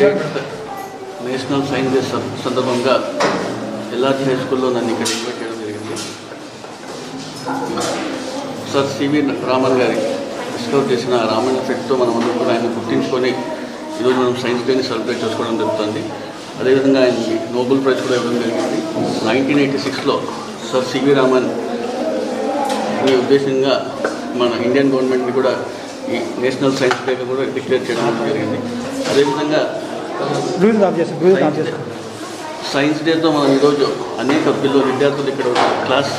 Twenty national science day సందర్భంగా LRG high స్కూల్లో నన్ను ఇక్కడ ఇన్వైట్ చేయడం జరిగింది. సార్ సివి రామన్ గారి డిస్కవర్ చేసిన రామన్ ఎఫెక్ట్తో మనం అందరూ కూడా ఆయన గుర్తించుకొని ఈరోజు మనం సైన్స్ డేని సెలబ్రేట్ చేసుకోవడం జరుగుతుంది. అదేవిధంగా ఆయనకి నోబెల్ ప్రైజ్ కూడా ఇవ్వడం జరిగింది. నైన్టీన్ ఎయిటీ సిక్స్లో సార్ సివి రామన్ ఈ ఉద్దేశంగా మన ఇండియన్ గవర్నమెంట్ని కూడా నేషనల్ సైన్స్ డేగా కూడా డిక్లేర్ చేయడం జరిగింది. అదేవిధంగా సైన్స్ డే- డేతో మనం ఈరోజు అనేక పిల్లలు విద్యార్థులు ఇక్కడ క్లాస్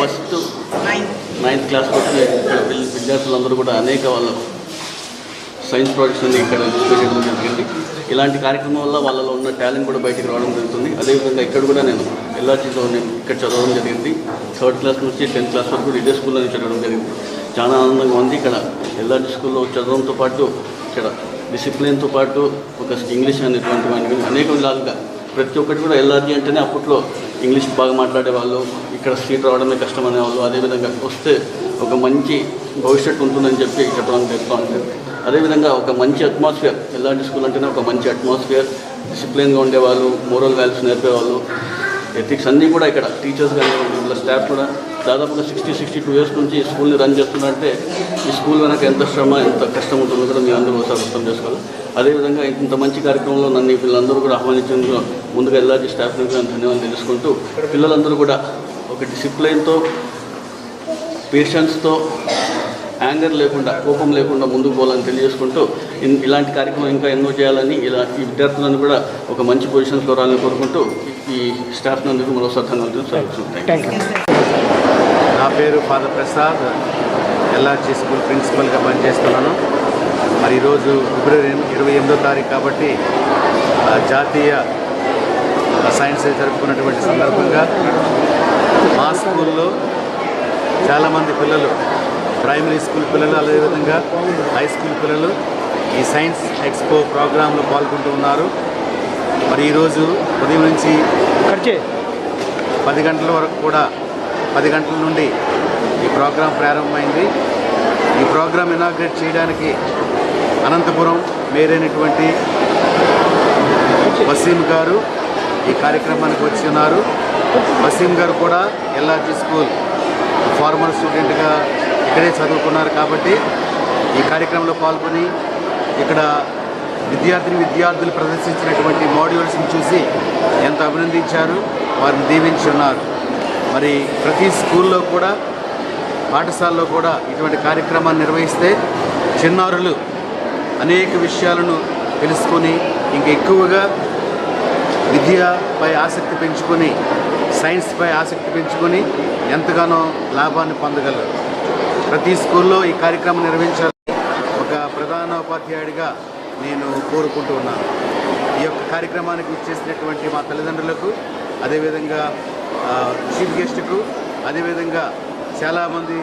ఫస్ట్ నైన్త్ క్లాస్ వరకు ఇక్కడ విద్యార్థులందరూ కూడా అనేక వాళ్ళు సైన్స్ ప్రాజెక్ట్స్ అన్ని ఇక్కడ చేయడం జరిగింది. ఇలాంటి కార్యక్రమం వల్ల వాళ్ళలో ఉన్న టాలెంట్ కూడా బయటికి రావడం జరుగుతుంది. అదేవిధంగా ఇక్కడ కూడా నేను ఎల్ఆర్జీలో నేను ఇక్కడ చదవడం జరిగింది. థర్డ్ క్లాస్ నుంచి టెన్త్ క్లాస్ వరకు ఇదే స్కూల్లో నేను చదవడం జరిగింది. చాలా ఆనందంగా ఉంది ఇక్కడ. ఎల్ఆర్జీ స్కూల్లో చదవడంతో పాటు ఇక్కడ డిసిప్లిన్తో పాటు ఒక ఇంగ్లీష్ అనేటువంటి వాటిని అనేక విధాలుగా ప్రతి ఒక్కటి కూడా ఎల్ఆర్జీ అంటేనే అప్పట్లో ఇంగ్లీష్ బాగా మాట్లాడేవాళ్ళు ఇక్కడ సీట్ రావడమే కష్టం అనేవాళ్ళు అదేవిధంగా వస్తే ఒక మంచి భవిష్యత్తు ఉంటుందని చెప్పి చెప్పడానికి జరుగుతూ ఉంటుంది. అదేవిధంగా ఒక మంచి అట్మాస్ఫియర్ ఎలాంటి స్కూల్ అంటేనే ఒక మంచి అట్మాస్ఫియర్ డిసిప్లిన్గా ఉండేవాళ్ళు మోరల్ వాల్యూస్ నేర్పేవాళ్ళు. ఎథిక్స్ అన్నీ కూడా ఇక్కడ టీచర్స్ కానీ వీళ్ళ స్టాఫ్ కూడా దాదాపుగా సిక్స్టీ సిక్స్టీ టూ ఇయర్స్ నుంచి ఈ స్కూల్ని రన్ చేస్తున్నారంటే ఈ స్కూల్ వెనక ఎంత శ్రమ ఎంత కష్టం ఉంటుందో కూడా మీ అందరూ ఒకసారి అర్థం చేసుకోవాలి. అదేవిధంగా ఇంత మంచి కార్యక్రమంలో నన్ను వీళ్ళందరూ కూడా ఆహ్వానించేందుకు ముందుగా ఎల్ఆర్జీ స్టాఫ్ నుంచి ధన్యవాదాలు తెలుసుకుంటూ పిల్లలందరూ కూడా ఒక డిసిప్లైన్తో పేషెన్స్తో యాంగర్ లేకుండా కోపం లేకుండా ముందుకు పోవాలని తెలియజేసుకుంటూ ఇన్- ఇలాంటి కార్యక్రమం ఇంకా ఎన్నో చేయాలని ఇలా ఈ విద్యార్థులను కూడా ఒక మంచి పొజిషన్స్లో రావాలని కోరుకుంటూ ఈ స్టాఫ్ నందుకు మరోసారి ధన్యవాదాలు తెలుసుకుంటాను థ్యాంక్ యూ నా పేరు ఫాదర్ ప్రసాద్ ఎల్ఆర్జీ స్కూల్ ప్రిన్సిపల్గా పనిచేస్తున్నాను. మరి ఈరోజు ఫిబ్రవరి ఇరవై ఎనిమిదో తారీఖు కాబట్టి ఆ, జాతీయ సైన్స్ డే జరుపుకున్నటువంటి సందర్భంగా మా స్కూల్లో చాలామంది పిల్లలు ప్రైమరీ స్కూల్ పిల్లలు అదేవిధంగా హై స్కూల్ పిల్లలు ఈ సైన్స్ ఎక్స్పో ప్రోగ్రాంలో పాల్గొంటూ ఉన్నారు. మరి ఈరోజు ఉదయం నుంచి పది గంటల వరకు కూడా పది గంటల నుండి ఈ ప్రోగ్రాం ప్రారంభమైంది. ఈ ప్రోగ్రాం ఇనాగ్రేట్ చేయడానికి అనంతపురం మేరైనటువంటి వసీం గారు ఈ కార్యక్రమానికి వచ్చి ఉన్నారు. వసీం గారు కూడా ఎల్ఆర్జీ స్కూల్ ఫార్మర్ స్టూడెంట్గా ఇక్కడే చదువుకున్నారు కాబట్టి ఈ కార్యక్రమంలో పాల్గొని ఇక్కడ విద్యార్థిని విద్యార్థులు ప్రదర్శించినటువంటి మాడ్యూల్స్ని చూసి ఎంత అభినందించారు. వారిని దీవించి ఉన్నారు. మరి ప్రతి స్కూల్లో కూడా పాఠశాలలో కూడా ఇటువంటి కార్యక్రమాన్ని నిర్వహిస్తే చిన్నారులు అనేక విషయాలను తెలుసుకొని ఇంక ఎక్కువగా విద్యపై ఆసక్తి పెంచుకొని సైన్స్పై ఆసక్తి పెంచుకొని ఎంతగానో లాభాన్ని పొందగలరు. ప్రతి స్కూల్లో ఈ కార్యక్రమం నిర్వహించాలని ఒక ప్రధాన ఉపాధ్యాయుడిగా నేను కోరుకుంటూ ఉన్నాను. ఈ యొక్క కార్యక్రమానికి ఇచ్చేసినటువంటి మా తల్లిదండ్రులకు అదేవిధంగా చీఫ్ గెస్ట్కు అదేవిధంగా చాలామంది